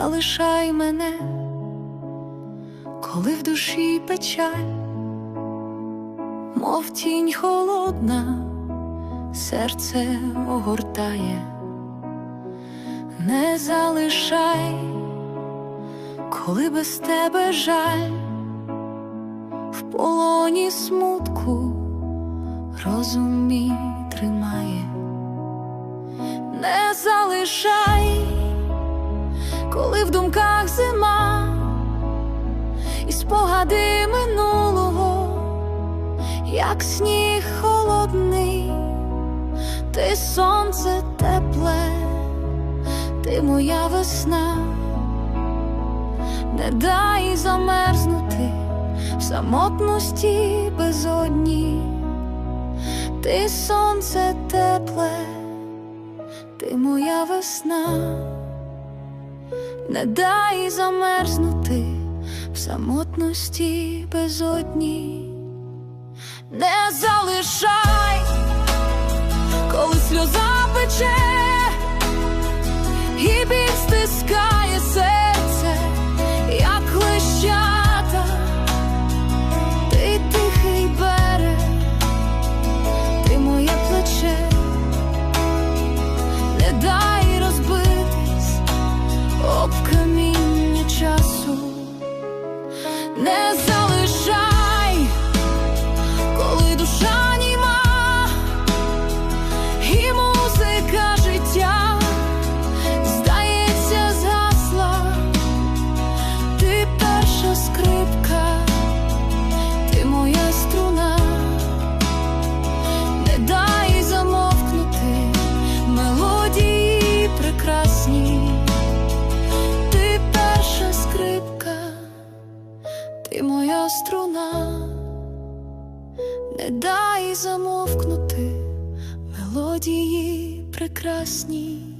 залишай мене, коли в душі печаль, мов тінь холодна, серце огортає, не залишай, коли без тебе жаль, в полоні смутку розум тримає, не залишай, спогади минулого, як сніг холодний, ти сонце тепле, ти моя весна, не дай замерзнути в самотності безодні, ти сонце тепле, ти моя весна, не дай замерзнути самотності безодні, не залишай, коли сльоза пече, і біль моя струна, не дай замовкнути мелодії прекрасні.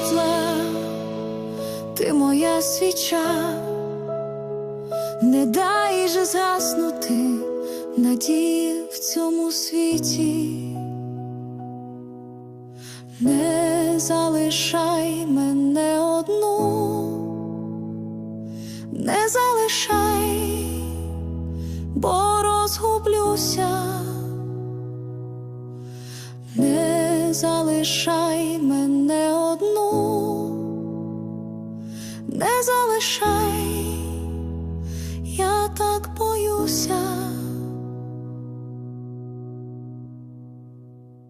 світла, ти моя свіча. Не дай же згаснути надії в цьому світі, не залишай мене одну, не залишай, бо розгублюся, залишай мене одну, не залишай